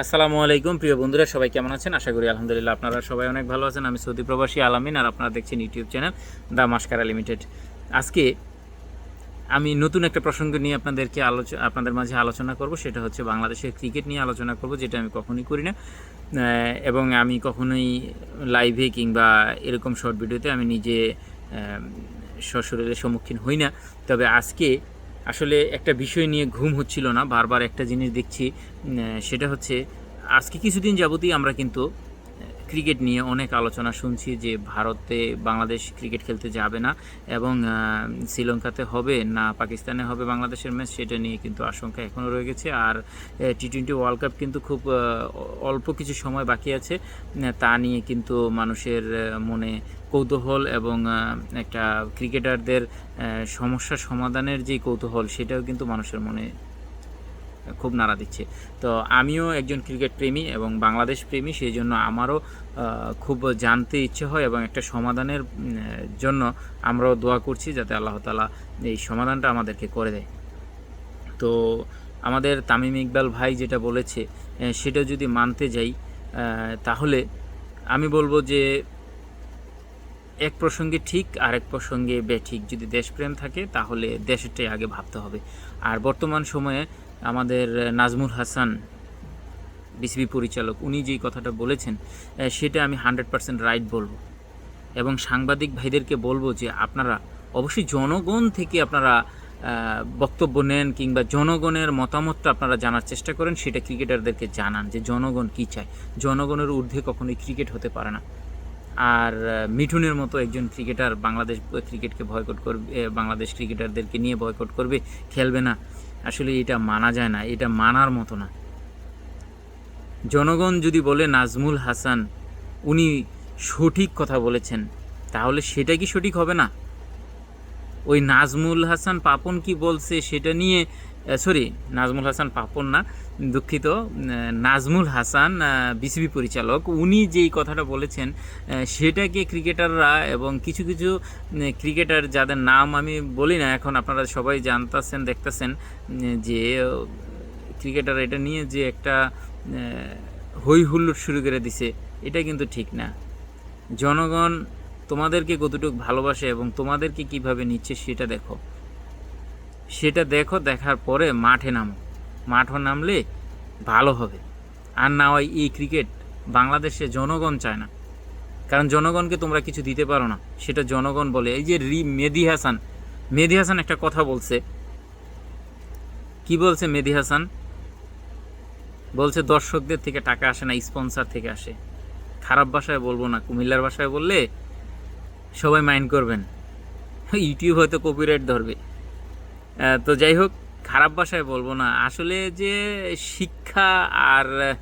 আসসালামু আলাইকুম, প্রিয় বন্ধুরা, সবাই কেমন আছেন? আশা করি আলহামদুলিল্লাহ আপনারা সবাই অনেক ভালো আছেন। আমি সৌদি প্রবাসী আলামিন আর আপনারা দেখছেন YouTube channel the mascara limited. আজকে আমি নতুন একটা প্রসঙ্গ নিয়ে আপনাদেরকে আলোচনা আপনাদের মাঝে আলোচনা করব। সেটা হচ্ছে বাংলাদেশের ক্রিকেট নিয়ে আলোচনা করব, যেটা আমি কখনোই করি না। এবং আমি কখনোই লাইভে কিংবা এরকম শর্ট ভিডিওতে আমি নিজে সশরীরের সম্মুখীন হই না। তবে আজকে আসলে একটা বিষয় নিয়ে ঘুম হচ্ছিল না, বারবার একটা জিনিস দেখছি সেটা হচ্ছে, আজকে কিছুদিন যাবতীয় আমরা কিন্তু ক্রিকেট নিয়ে অনেক আলোচনা শুনছি যে ভারতে বাংলাদেশ ক্রিকেট খেলতে যাবে না এবং শ্রীলঙ্কাতে হবে না, পাকিস্তানে হবে বাংলাদেশের ম্যাচ সেটা নিয়ে কিন্তু আশঙ্কা এখনও রয়ে গেছে। আর টি টোয়েন্টি ওয়ার্ল্ড কাপ কিন্তু খুব অল্প কিছু সময় বাকি আছে তা নিয়ে কিন্তু মানুষের মনে কৌতূহল এবং একটা ক্রিকেটারদের সমস্যা সমাধানের যে কৌতূহল, সেটাও কিন্তু মানুষের মনে খুব নাড়া দিচ্ছে। তো আমিও একজন ক্রিকেট প্রেমী এবং বাংলাদেশ প্রেমী সেই জন্য আমারও খুব জানতে ইচ্ছে হয় এবং একটা সমাধানের জন্য আমরাও দোয়া করছি যাতে আল্লাহ তালা এই সমাধানটা আমাদেরকে করে দেয়। তো আমাদের তামিম ইকবাল ভাই যেটা বলেছে সেটা যদি মানতে যাই তাহলে আমি বলব যে এক প্রসঙ্গে ঠিক আর এক প্রসঙ্গে বেঠিক যদি দেশপ্রেম থাকে, তাহলে দেশেরটাই আগে ভাবতে হবে। আর বর্তমান সময়ে আমাদের নাজমুল হাসান, বিসিবি পরিচালক, উনি যেই কথাটা বলেছেন সেটা আমি হান্ড্রেড পার্সেন্ট রাইট বলব। এবং সাংবাদিক ভাইদেরকে বলব যে আপনারা অবশ্যই জনগণ থেকে আপনারা বক্তব্য নেন কিংবা জনগণের মতামতটা আপনারা জানার চেষ্টা করেন, সেটা ক্রিকেটারদেরকে জানান যে জনগণ কী চায়। জনগণের ঊর্ধ্বে কখনোই ক্রিকেট হতে পারে না। আর মিঠুনের মতো একজন ক্রিকেটার বাংলাদেশ ক্রিকেটকে বয়কট করবে বাংলাদেশ ক্রিকেটারদেরকে নিয়ে বয়কট করবে, খেলবে না। আসলে এটা মানা যায় না, এটা মানার মতো না। জনগণ যদি বলে নাজমুল হাসান উনি সঠিক কথা বলেছেন, তাহলে সেটা কি সঠিক হবে না? ওই নাজমুল হাসান পাপন কি বলছে সেটা নিয়ে সরি নাজমুল হাসান পাপন না, দুঃখিত। নাজমুল হাসান বিসিবি পরিচালক। উনি যেই কথাটা বলেছেন সেটাকে ক্রিকেটাররা এবং কিছু কিছু ক্রিকেটার যাদের নাম আমি বলি না, এখন আপনারা সবাই জানতেছেন, দেখতেছেন যে ক্রিকেটার এটা নিয়ে যে একটা হই শুরু করে দিছে, এটা কিন্তু ঠিক না। জনগণ তোমাদেরকে কতটুকু ভালোবাসে এবং তোমাদেরকে কীভাবে নিচ্ছে সেটা দেখো। সেটা দেখো, দেখার পরে মাঠে নামো। মাঠও নামলে ভালো হবে। আর না হয় এই ক্রিকেট বাংলাদেশে জনগণ চায় না। কারণ জনগণকে তোমরা কিছু দিতে পারো না। সেটা জনগণ বলে। এই যে রি মেদি হাসান। মেদি হাসান একটা কথা বলছে। কি বলছে মেদি হাসান? বলছে, দর্শকদের থেকে টাকা আসে না স্পন্সর থেকে আসে। খারাপ ভাষায় বলব না। কুমিল্লার ভাষায় বললে সবাই মাইন্ড করবেন। ইউটিউব হয়তো কপিরাইট ধরবে। তো যাই হোক, খারাপ ভাষায় বলব না। আসলে যে শিক্ষা আর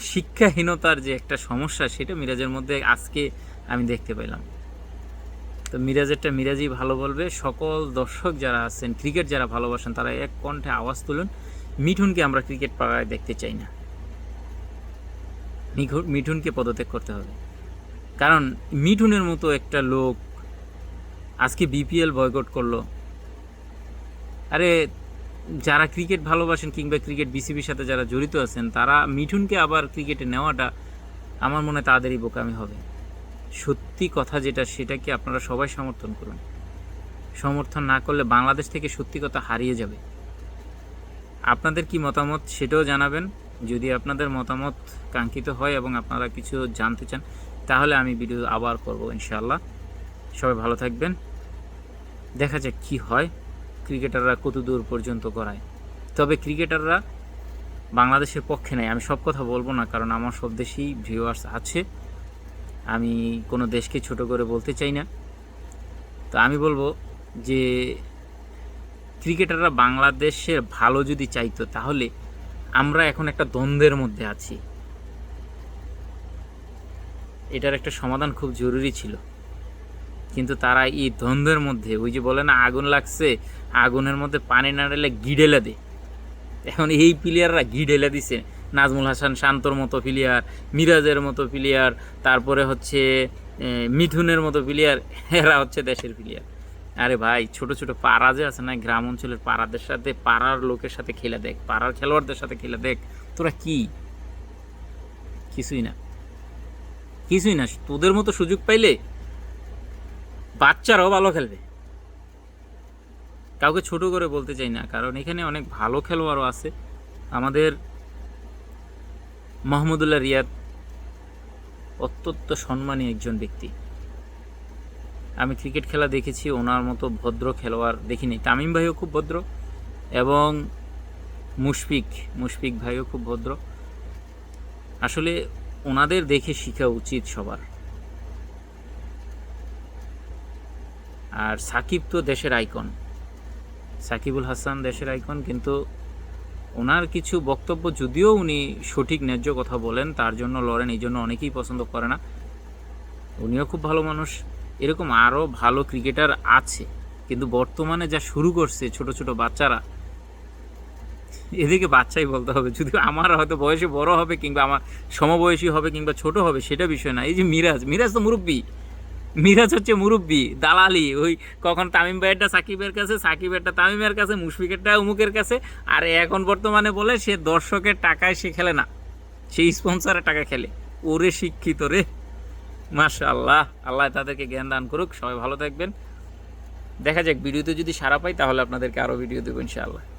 শিক্ষাহীনতার যে একটা সমস্যা, সেটা মিরাজের মধ্যে আজকে আমি দেখতে পেলাম। তো মিরাজেরটা মিরাজই ভালো বলবে। সকল দর্শক যারা আছেন, ক্রিকেট যারা ভালোবাসেন, তারা এক কণ্ঠে আওয়াজ তুলুন। মিঠুনকে আমরা ক্রিকেট পাড়ায় দেখতে চাই না। মিঠু- মিঠুনকে পদত্যাগ করতে হবে। কারণ মিঠুনের মতো একটা লোক আজকে বিপিএল বয়কট করল। আরে, যারা ক্রিকেট ভালোবাসেন কিংবা ক্রিকেট বিসিবির সাথে যারা জড়িত আছেন, তারা মিঠুনকে আবার ক্রিকেটে নেওয়াটা আমার মনে তাদেরই বোকামি হবে। সত্যি কথা যেটা, সেটাকে আপনারা সবাই সমর্থন করুন। সমর্থন না করলে বাংলাদেশ থেকে সত্যি কথা হারিয়ে যাবে। আপনাদের কি মতামত সেটাও জানাবেন। যদি আপনাদের মতামত কাঙ্ক্ষিত হয় এবং আপনারা কিছু জানতে চান, তাহলে আমি ভিডিও আবার করব ইনশাআল্লাহ। সবাই ভালো থাকবেন। দেখা যাক কি হয়। ক্রিকেটাররা কত দূর পর্যন্ত করায় তবে ক্রিকেটাররা বাংলাদেশের পক্ষে নেয় আমি সব কথা বলব না, কারণ আমার সব দেশেই ভিউয়ার্স আছে। আমি কোনো দেশকে ছোট করে বলতে চাই না। তো আমি বলব যে, ক্রিকেটাররা বাংলাদেশের ভালো যদি চাইতো, তাহলে আমরা এখন একটা দ্বন্দ্বের মধ্যে আছি। এটার একটা সমাধান খুব জরুরি ছিল। কিন্তু তারা এই দ্বন্দ্বের মধ্যে, ওই যে বলে না, আগুন লাগছে, আগুনের মধ্যে পানি না ঢেলে গিডেলে দে। এখন এই প্লেয়াররা গিডেলে দিছে। নাজমুল হাসান শান্তর মতো প্লেয়ার মিরাজের মতো প্লেয়ার তারপরে হচ্ছে মিথুনের মতো প্লেয়ার এরা হচ্ছে দেশের প্লেয়ার আরে ভাই, ছোট ছোট পাড়া যে আছে না, গ্রাম অঞ্চলের পাড়াদের সাথে, পাড়ার লোকের সাথে খেলে দেখ, পাড়ার খেলোয়াড়দের সাথে খেলে দেখ, তোরা কি? কিছুই না। কিছুই না, তোদের মতো সুযোগ পাইলে বাচ্চারাও ভালো খেলবে। কাউকে ছোট করে বলতে চাই না, কারণ এখানে অনেক ভালো খেলোয়াড়ও আছে। আমাদের মাহমুদুল্লাহ রিয়াদ অত্যন্ত সম্মানী একজন ব্যক্তি। আমি ক্রিকেট খেলা দেখেছি, ওনার মতো ভদ্র খেলোয়াড় দেখিনি। তামিম ভাইও খুব ভদ্র এবং মুশফিক মুশফিক ভাইও খুব ভদ্র। আসলে ওনাদের দেখে শেখা উচিত সবার। আর সাকিব তো দেশের আইকন। সাকিবুল হাসান দেশের আইকন, কিন্তু ওনার কিছু বক্তব্য যদিও উনি সঠিক ন্যায্য কথা বলেন, তার জন্য লড়েন, এই জন্য অনেকেই পছন্দ করে না। উনিও খুব ভালো মানুষ। এরকম আরও ভালো ক্রিকেটার আছে, কিন্তু বর্তমানে যা শুরু করছে ছোট ছোট বাচ্চারা, এদিকে বাচ্চাই বলতে হবে, যদিও আমার হয়তো বয়সে বড় হবে কিংবা আমার সমবয়সী হবে কিংবা ছোট হবে, সেটা বিষয় না। এই যে মিরাজ মিরাজ তো মুরব্বী। মিরাজ হচ্ছে মুরব্বী, দালালি। ওই কখন তামিম ভাইয়েরটা সাকিবের কাছে, সাকিবেরটা তামিমের কাছে, মুশফিকেরটা উমুকের কাছে। আর এখন বর্তমানে বলে সে দর্শকের টাকায় সে খেলে না। সে স্পন্সরের টাকা খেলে। ওরে শিক্ষিত রে। মাশা আল্লাহ আল্লাহ তাদেরকে জ্ঞান দান করুক। সবাই ভালো থাকবেন। দেখা যাক, ভিডিওতে যদি সারা পাই, তাহলে আপনাদেরকে আরও ভিডিও দেবো, ইনশাআল্লাহ।